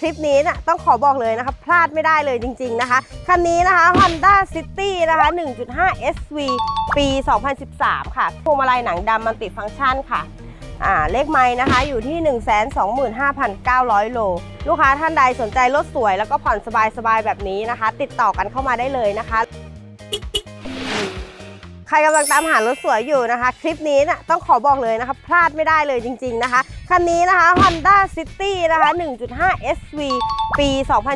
คลิปนี้น่ะต้องขอบอกเลยนะคะ พลาดไม่ได้เลยจริง ๆนะคะ คันนี้นะคะ Honda City นะคะ 1.5 SV ปี 2013 ค่ะพวงมาลัยหนังดำมันติดฟังก์ชันค่ะอ่าเลขไม้นะคะอยู่ที่ 125,900 โล ลูกค้าท่านใดสนใจรถสวยแล้วก็ผ่อนสบายๆ แบบนี้นะคะ ติดต่อกันเข้ามาได้เลยนะคะ ครกำลังตามหารถสวยอยู่นะคะ คลิปนี้น่ะต้องขอบอกเลยนะคะพลาดไม่ได้เลยจริง ๆนะคะ คันนี้นะคะ Honda City นะคะ 1.5 SV ปี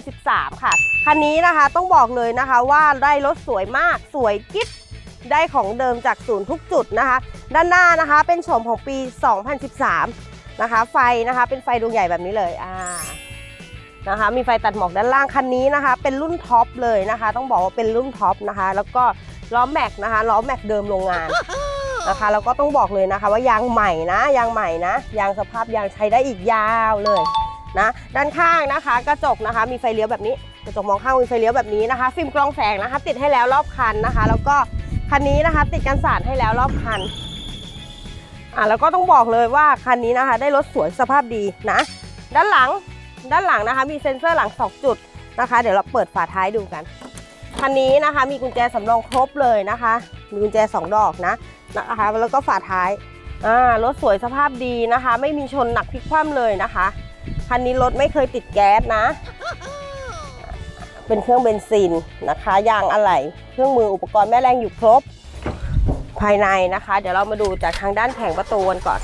2013 ค่ะ คันนี้นะคะต้องบอกเลยนะคะว่าได้รถสวยมากสวยกิ๊บได้ของเดิมจากศูนย์ทุกจุดนะคะ ด้านหน้านะคะเป็นโฉมของปี 2013 นะคะ ไฟนะคะเป็นไฟดวงใหญ่แบบนี้เลยอ่านะคะมีไฟตัดหมอกด้านล่างคันนี้นะคะ เป็นรุ่นท็อปเลยนะคะ ต้องบอกว่าเป็นรุ่นท็อปนะคะ แล้วก็ ล้อแม็กนะคะล้อแม็กเดิมโรงงานนะคะแล้วก็ต้องบอกเลยนะคะ ว่ายางใหม่นะยางใหม่นะยางสภาพยางใช้ได้อีกยาวเลยนะด้านข้างนะคะ กระจกนะคะ มีไฟเลี้ยวแบบนี้ กระจกมองข้างมีไฟเลี้ยวแบบนี้นะคะ ฟิล์มกรองแสงนะคะ ติดให้แล้วรอบคันนะคะ แล้วก็คันนี้นะคะ ติดกันสาดให้แล้วรอบคันอะแล้วก็ต้องบอกเลยว่าคันนี้นะคะ ได้รถสวยสภาพดีนะ ด้านหลังด้านหลังนะคะ มีเซ็นเซอร์หลังสองจุดนะคะ เดี๋ยวเราเปิดฝาท้ายดูกัน คันนี้นะคะมีกุญแจสำรองครบเลยนะคะ มีกุญแจสองดอกนะนะคะแล้วก็ฝาท้ายอ่ารถสวยสภาพดีนะคะ ไม่มีชนหนักพลิกคว่ำเลยนะคะคันนี้รถไม่เคยติดแก๊สนะ เป็นเครื่องเบนซินนะคะยางอะไหล่เครื่องมืออุปกรณ์แม่แรงอยู่ครบภายในนะคะ เดี๋ยวเรามาดูจากทางด้านแผงประตูกันก่อน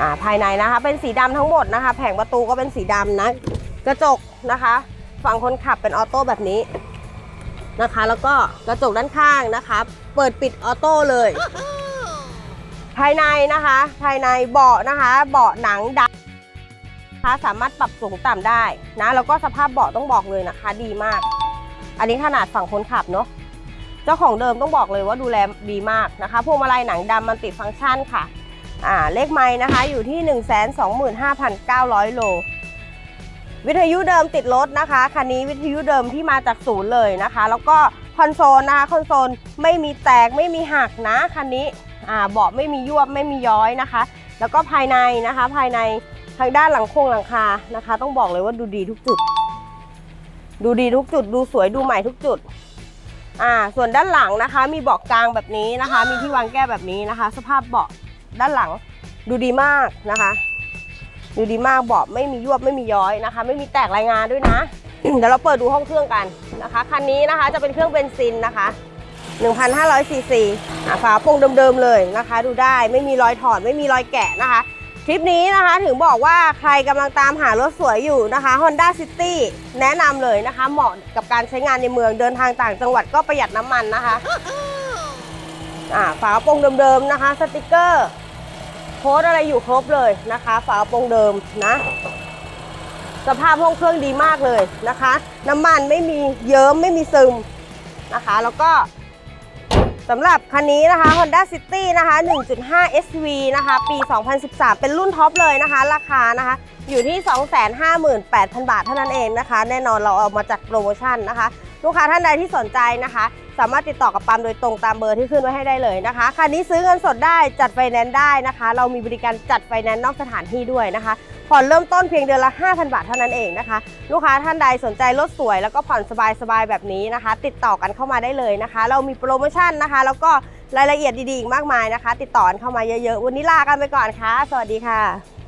อ่าภายในนะคะ เป็นสีดำทั้งหมดนะคะ แผงประตูก็เป็นสีดำนะ กระจกนะคะ ฝั่งคนขับเป็นออโต้แบบนี้ นะคะ แล้วก็กระจกด้านข้างนะคะ เปิดปิดออโต้เลย ภายในนะคะ ภายในเบาะนะคะ เบาะหนังดำนะคะสามารถปรับสูงต่ำได้นะ แล้วก็สภาพเบาะต้องบอกเลยนะคะ ดีมาก อันนี้ขนาดฝั่งคนขับเนาะเจ้าของเดิมต้องบอกเลยว่าดูแลดีมากนะคะพวงมาลัยหนังดำมันติฟังก์ชันค่ะ อ่าเลขไม้นะคะอยู่ที่ 125,900 โล วิทยุเดิมติดรถนะคะคันนี้วิทยุเดิมที่มาจากศูนย์เลยนะคะ แล้วก็คอนโซลนะคะคอนโซลไม่มีแตกไม่มีหักนะคันนี้เบาะไม่มียวบไม่มีย้อยนะคะ แล้วก็ภายในนะคะภายในทางด้านหลังโครงหลังคานะคะ ต้องบอกเลยว่าดูดีทุกจุด ดูดีทุกจุด ดูสวยดูใหม่ทุกจุดอ่าส่วนด้านหลังนะคะ มีเบาะกลางแบบนี้นะคะ มีที่วางแก้วแบบนี้นะคะ สภาพเบาะด้านหลังดูดีมากนะคะ ดูดีมากเบาะไม่มียวบไม่มีย้อยนะคะ ไม่มีแตกรายงานด้วยนะ เดี๋ยวเราเปิดดูห้องเครื่องกันนะคะคันนี้นะคะจะเป็นเครื่องเบนซินนะคะ1,500ซีซีฝาโปร่งเดิมๆเลยนะคะ ดูได้ไม่มีรอยถอดไม่มีรอยแกะนะคะคลิปนี้นะคะถึงบอกว่าใครกำลังตามหารถสวยอยู่นะคะ Honda City แนะนำเลยนะคะ เหมาะกับการใช้งานในเมืองเดินทางต่างจังหวัดก็ประหยัดน้ำมันนะคะฝากระโปรงเดิมๆนะคะ สติกเกอร์ โค้ดอะไรอยู่ครบเลยนะคะ ฝากระโปรงเดิมนะ สภาพห้องเครื่องดีมากเลยนะคะ น้ำมันไม่มีเยิ้มไม่มีซึมนะคะ แล้วก็สำหรับคันนี้นะคะ Honda City นะคะ 1.5 SV นะคะ ปี 2013 เป็นรุ่นท็อปเลยนะคะ ราคานะคะ อยู่ที่ 258,000 บาทเท่านั้นเองนะคะ แน่นอนเราเอามาจัดโปรโมชั่นนะคะ ลูกค้าท่านใดที่สนใจนะคะ สามารถติดต่อกับปามโดยตรงตามเบอร์ที่ขึ้นไว้ให้ได้เลยนะคะคันนี้ซื้อเงินสดได้จัดไฟแนนซ์ได้นะคะ เรามีบริการจัดไฟแนนซ์นอกสถานที่ด้วยนะคะผ่อนเริ่มต้นเพียงเดือนละ 5,000 บาทเท่านั้นเองนะคะ ลูกค้าท่านใดสนใจรถสวย แล้วก็ผ่อนสบายๆแบบนี้นะคะ ติดต่อกันเข้ามาได้เลยนะคะ เรามีโปรโมชั่นนะคะ แล้วก็รายละเอียดดีๆอีกมากมายนะคะ ติดต่อกันเข้ามาเยอะๆ วันนี้ลากันไปก่อนค่ะ สวัสดีค่ะ